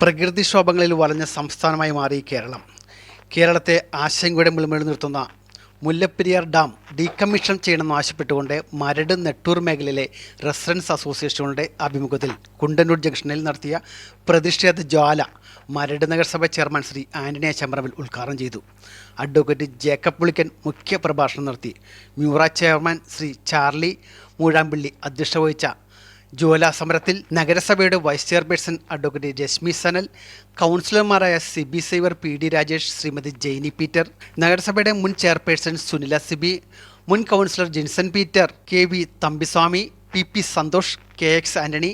പ്രകൃതിക്ഷോഭങ്ങളിൽ വളഞ്ഞ സംസ്ഥാനമായി മാറി കേരളം. കേരളത്തെ ആശങ്കയുടെ മുൾമുകളിൽ നിർത്തുന്ന മുല്ലപ്പെരിയാർ ഡാം ഡീകമ്മീഷൻ ചെയ്യണമെന്ന് ആവശ്യപ്പെട്ടുകൊണ്ട് മരട് നെട്ടൂർ മേഖലയിലെ റെസിഡൻസ് അസോസിയേഷനുകളുടെ അഭിമുഖത്തിൽ കുണ്ടന്നൂർ ജംഗ്ഷനിൽ നടത്തിയ പ്രതിഷേധ ജ്വാല മരട് നഗരസഭ ചെയർമാൻ ശ്രീ ആന്റണി ചമ്രവിൽ ഉദ്ഘാടനം ചെയ്തു. അഡ്വക്കേറ്റ് ജേക്കബ് പുളിക്കൻ മുഖ്യ പ്രഭാഷണം നടത്തി. മ്യൂറ ചെയർമാൻ ശ്രീ ചാർലി മൂഴാമ്പിള്ളി അധ്യക്ഷത വഹിച്ച സമരത്തിൽ നഗരസഭയുടെ vice chairperson advocate Reshmi Sanal കൗൺസിലർമാരായ Siby സൈവർ P D Rajesh Shrimati Jainy Peter നഗരസഭയുടെ മുൻ ചെയർപേഴ്സൺ സുനില സിബി മുൻ councillor Jinson Peter K V Thampiswamy P P Santhosh K X Antony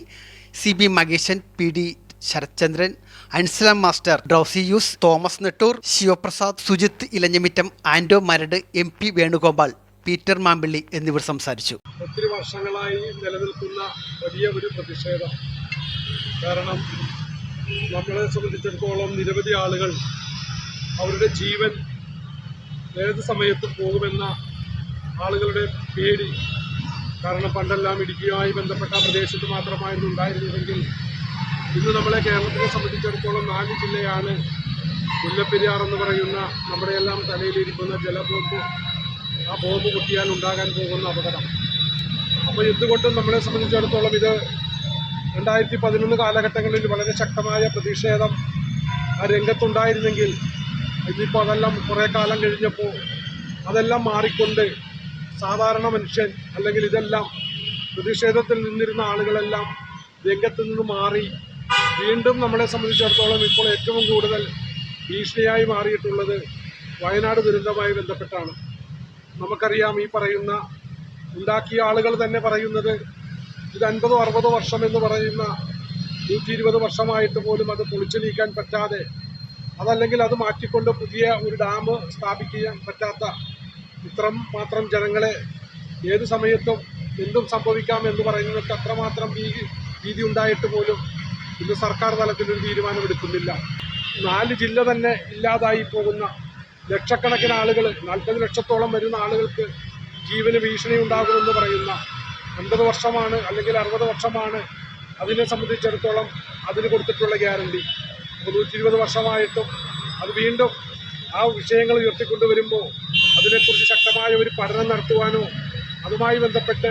C B Makesan P D Sarathchandran Ansalam master ഡ്രൗസിയൂസ് Thomas Nettoor Sivaprasad Sujith ഇലഞ്ഞമിറ്റം ആൻഡോ Maradu M P Venugopal. Peter Mampilly എന്നിവർ സംസാരിച്ചു. ഒത്തിരി വർഷങ്ങളായി നിലനിൽക്കുന്ന വലിയ ഒരു പ്രതിഷേധം. കാരണം നമ്മളെ സംബന്ധിച്ചിടത്തോളം നിരവധി ആളുകൾ അവരുടെ ജീവൻ ഏത് സമയത്തും പോകുമെന്ന ആളുകളുടെ പേടി. കാരണം പണ്ടെല്ലാം ഇടുക്കിയുമായി ബന്ധപ്പെട്ട പ്രദേശത്ത് മാത്രമായിരുന്നു ഉണ്ടായിരുന്നതെങ്കിൽ ഇന്ന് നമ്മളെ കേരളത്തിനെ സംബന്ധിച്ചിടത്തോളം നാല് ജില്ലയാണ് മുല്ലപ്പെരിയാർ എന്ന് പറയുന്ന നമ്മുടെയെല്ലാം തലയിലിരിക്കുന്ന ജലബോംബ് ആ ബോംബ് പൊട്ടിയാൽ ഉണ്ടാകാൻ പോകുന്ന അപകടം. അപ്പോൾ എന്തുകൊണ്ടും നമ്മളെ സംബന്ധിച്ചിടത്തോളം ഇത് രണ്ടായിരത്തി പതിനൊന്ന് കാലഘട്ടങ്ങളിൽ വളരെ ശക്തമായ പ്രതിഷേധം ആ രംഗത്തുണ്ടായിരുന്നെങ്കിൽ ഇന്നിപ്പോൾ അതെല്ലാം കുറേ കാലം കഴിഞ്ഞപ്പോൾ അതെല്ലാം മാറിക്കൊണ്ട് സാധാരണ മനുഷ്യൻ അല്ലെങ്കിൽ ഇതെല്ലാം പ്രതിഷേധത്തിൽ നിന്നിരുന്ന ആളുകളെല്ലാം രംഗത്ത് നിന്ന് മാറി വീണ്ടും നമ്മളെ സംബന്ധിച്ചിടത്തോളം ഇപ്പോൾ ഏറ്റവും കൂടുതൽ ഭീഷണിയായി മാറിയിട്ടുള്ളത് വയനാട് ദുരന്തവുമായി ബന്ധപ്പെട്ടാണ്. നമുക്കറിയാം ഈ പറയുന്ന ഉണ്ടാക്കിയ ആളുകൾ തന്നെ പറയുന്നത് ഇത് അൻപതോ അറുപതോ വർഷം എന്ന് പറയുന്ന നൂറ്റി ഇരുപത് വർഷമായിട്ട് പോലും അത് പൊളിച്ചു നീക്കാൻ പറ്റാതെ അതല്ലെങ്കിൽ അത് മാറ്റിക്കൊണ്ട് പുതിയ ഒരു ഡാം സ്ഥാപിക്കാൻ പറ്റാത്ത ഇത്രം മാത്രം ജനങ്ങളെ ഏത് സമയത്തും എന്തും സംഭവിക്കാം എന്ന് പറയുന്നതൊക്കെ അത്രമാത്രം ഭീതി ഭീതി ഉണ്ടായിട്ട് പോലും ഇന്ന് സർക്കാർ തലത്തിൽ ഒരു തീരുമാനമെടുക്കുന്നില്ല. നാല് ജില്ല തന്നെ ഇല്ലാതായി പോകുന്ന ലക്ഷക്കണക്കിന് ആളുകൾ നാൽപ്പത് ലക്ഷത്തോളം വരുന്ന ആളുകൾക്ക് ജീവന് ഭീഷണി ഉണ്ടാകുമെന്ന് പറയുന്ന അൻപത് വർഷമാണ് അല്ലെങ്കിൽ അറുപത് വർഷമാണ് അതിനെ സംബന്ധിച്ചിടത്തോളം അതിന് കൊടുത്തിട്ടുള്ള ഗ്യാരണ്ടി. അപ്പോൾ നൂറ്റി ഇരുപത് വർഷമായിട്ടും അത് വീണ്ടും ആ വിഷയങ്ങൾ ഉയർത്തിക്കൊണ്ടുവരുമ്പോൾ അതിനെക്കുറിച്ച് ശക്തമായ ഒരു പഠനം നടത്തുവാനോ അതുമായി ബന്ധപ്പെട്ട്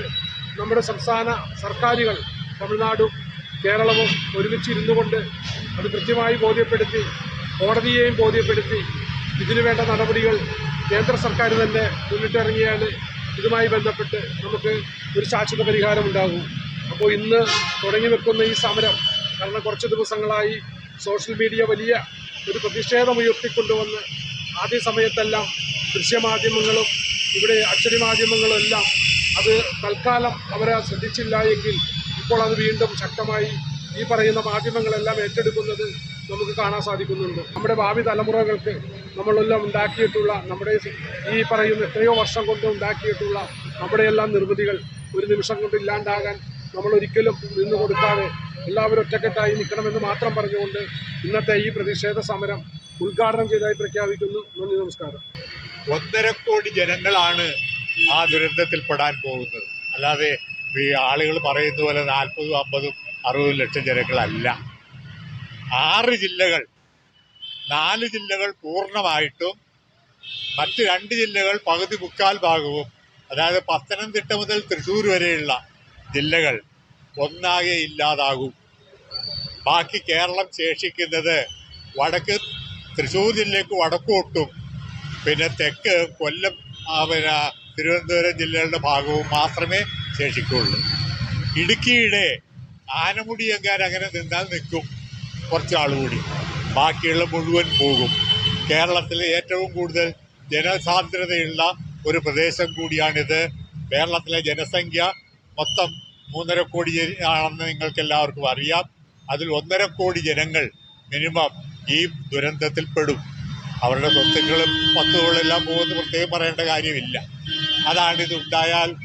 നമ്മുടെ സംസ്ഥാന സർക്കാരുകൾ തമിഴ്നാടും കേരളവും ഒരുമിച്ചിരുന്നു കൊണ്ട് അത് കൃത്യമായി ബോധ്യപ്പെടുത്തി കോടതിയെയും ബോധ്യപ്പെടുത്തി ഇതിനു വേണ്ട നടപടികൾ കേന്ദ്ര സർക്കാർ തന്നെ മുന്നിട്ടിറങ്ങിയാൽ ഇതുമായി ബന്ധപ്പെട്ട് നമുക്ക് ഒരു ശാശ്വത പരിഹാരം ഉണ്ടാകും. അപ്പോൾ ഇന്ന് തുടങ്ങി വെക്കുന്ന ഈ സമരം കാരണം കുറച്ച് ദിവസങ്ങളായി സോഷ്യൽ മീഡിയ വലിയ ഒരു പ്രതിഷേധം ഉയർത്തിക്കൊണ്ടുവന്ന് ആദ്യ സമയത്തെല്ലാം ദൃശ്യമാധ്യമങ്ങളും ഇവിടെ അച്ചടി മാധ്യമങ്ങളും എല്ലാം അത് തൽക്കാലം അവരെ ശ്രദ്ധിച്ചില്ല എങ്കിൽ ഇപ്പോൾ അത് വീണ്ടും ശക്തമായി ഈ പറയുന്ന മാധ്യമങ്ങളെല്ലാം ഏറ്റെടുക്കുന്നത് നമുക്ക് കാണാൻ സാധിക്കുന്നുണ്ട്. നമ്മുടെ ഭാവി തലമുറകൾക്ക് നമ്മളെല്ലാം ഉണ്ടാക്കിയിട്ടുള്ള നമ്മുടെ ഈ പറയുന്ന എത്രയോ വർഷം കൊണ്ട് ഉണ്ടാക്കിയിട്ടുള്ള നമ്മുടെയെല്ലാം നിർമ്മിതികൾ ഒരു നിമിഷം കൊണ്ട് ഇല്ലാണ്ടാകാൻ നമ്മൾ ഒരിക്കലും നിന്ന് കൊടുക്കാതെ എല്ലാവരും ഒറ്റക്കെട്ടായി നിൽക്കണമെന്ന് മാത്രം പറഞ്ഞുകൊണ്ട് ഇന്നത്തെ ഈ പ്രതിഷേധ സമരം ഉദ്ഘാടനം ചെയ്തായി പ്രഖ്യാപിക്കുന്നു. നന്ദി നമസ്കാരം. ഒന്നര കോടി ജനങ്ങളാണ് ആ ദുരന്തത്തിൽപ്പെടാൻ പോകുന്നത്. അല്ലാതെ ഈ ആളുകൾ പറയുന്ന പോലെ നാൽപ്പതും അമ്പതും അറുപതും ലക്ഷം ജനങ്ങളല്ല. ആറ് ജില്ലകൾ നാല് ജില്ലകൾ പൂർണമായിട്ടും മറ്റ് രണ്ട് ജില്ലകൾ പകുതി മുക്കാൽ ഭാഗവും അതായത് പത്തനംതിട്ട മുതൽ തൃശ്ശൂർ വരെയുള്ള ജില്ലകൾ ഒന്നാകെ ഇല്ലാതാകും. ബാക്കി കേരളം ശേഷിക്കുന്നത് വടക്ക് തൃശ്ശൂർ ജില്ലയ്ക്ക് വടക്കോട്ടും പിന്നെ തെക്ക് കൊല്ലം പിന്നെ തിരുവനന്തപുരം ജില്ലകളുടെ ഭാഗവും മാത്രമേ ശേഷിക്കുള്ളൂ. ഇടുക്കിയുടെ ആനമുടി എങ്ങാൻ നിന്നാൽ നിൽക്കും. കുറച്ചാൾ കൂടി ബാക്കിയുള്ള മുഴുവൻ പോകും. കേരളത്തിലെ ഏറ്റവും കൂടുതൽ ജനസാന്ദ്രതയുള്ള ഒരു പ്രദേശം കൂടിയാണിത്. കേരളത്തിലെ ജനസംഖ്യ മൊത്തം മൂന്നര കോടി ആണെന്ന് നിങ്ങൾക്ക് എല്ലാവർക്കും അറിയാം. അതിൽ ഒന്നര കോടി ജനങ്ങൾ മിനിമം ഈ ദുരന്തത്തിൽ പെടും. അവരുടെ സ്വത്തുക്കളും പത്തുകളെല്ലാം പോകുന്ന. പ്രത്യേകം പറയേണ്ട കാര്യമില്ല. അതാണ് ഇത് ഉണ്ടായാൽ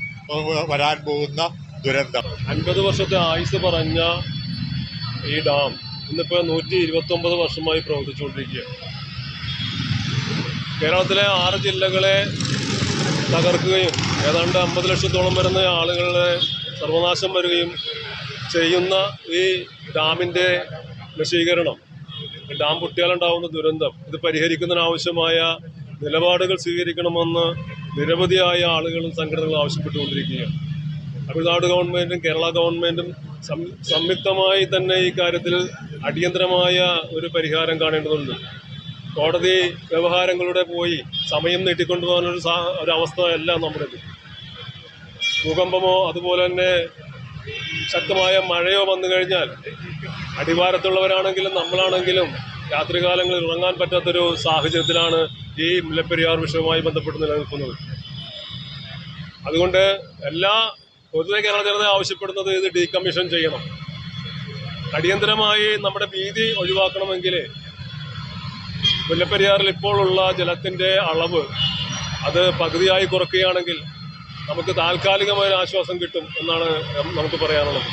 വരാൻ പോകുന്ന ദുരന്തം. അൻപത് വർഷത്തെ ആയുസ് പറഞ്ഞ ഈ ഡാം ഇന്നിപ്പോൾ നൂറ്റി ഇരുപത്തൊമ്പത് വർഷമായി പ്രവർത്തിച്ചുകൊണ്ടിരിക്കുകയാണ്. കേരളത്തിലെ ആറ് ജില്ലകളെ തകർക്കുകയും ഏതാണ്ട് അമ്പത് ലക്ഷത്തോളം വരുന്ന ആളുകളുടെ സർവനാശം വരികയും ചെയ്യുന്ന ഈ ഡാമിന്റെ നശീകരണം ഡാം പൊട്ടിയാലുണ്ടാവുന്ന ദുരന്തം ഇത് പരിഹരിക്കുന്നതിനാവശ്യമായ നിലപാടുകൾ സ്വീകരിക്കണമെന്ന് നിരവധിയായ ആളുകളും സംഘടനകളും ആവശ്യപ്പെട്ടുകൊണ്ടിരിക്കുകയാണ്. തമിഴ്നാട് ഗവൺമെന്റും കേരള ഗവൺമെന്റും സംയുക്തമായി തന്നെ ഈ കാര്യത്തിൽ അടിയന്തരമായ ഒരു പരിഹാരം കാണേണ്ടതുണ്ട്. കോടതി വ്യവഹാരങ്ങളുടെ പോയി സമയം നീട്ടിക്കൊണ്ടുപോകാനൊരു സാ ഒരു അവസ്ഥയല്ല നമ്മുടേത്. ഭൂകമ്പമോ അതുപോലെ തന്നെ ശക്തമായ മഴയോ വന്നു കഴിഞ്ഞാൽ അടിവാരത്തുള്ളവരാണെങ്കിലും നമ്മളാണെങ്കിലും രാത്രികാലങ്ങളിൽ ഉറങ്ങാൻ പറ്റാത്തൊരു സാഹചര്യത്തിലാണ് ഈ മുല്ലപ്പെരിയാർ വിഷയവുമായി ബന്ധപ്പെട്ട് നിലനിൽക്കുന്നത്. അതുകൊണ്ട് എല്ലാ പൊതുവെ കേരള ജനത ആവശ്യപ്പെടുന്നത് ഇത് ഡീകമ്മീഷൻ ചെയ്യണം. അടിയന്തരമായി നമ്മുടെ ഭീതി ഒഴിവാക്കണമെങ്കിൽ മുല്ലപ്പെരിയാറിൽ ഇപ്പോഴുള്ള ജലത്തിന്റെ അളവ് അത് പകുതിയായി കുറയ്ക്കുകയാണെങ്കിൽ നമുക്ക് താൽക്കാലികമായ ആശ്വാസം കിട്ടും എന്നാണ് നമുക്ക് പറയാനുള്ളത്.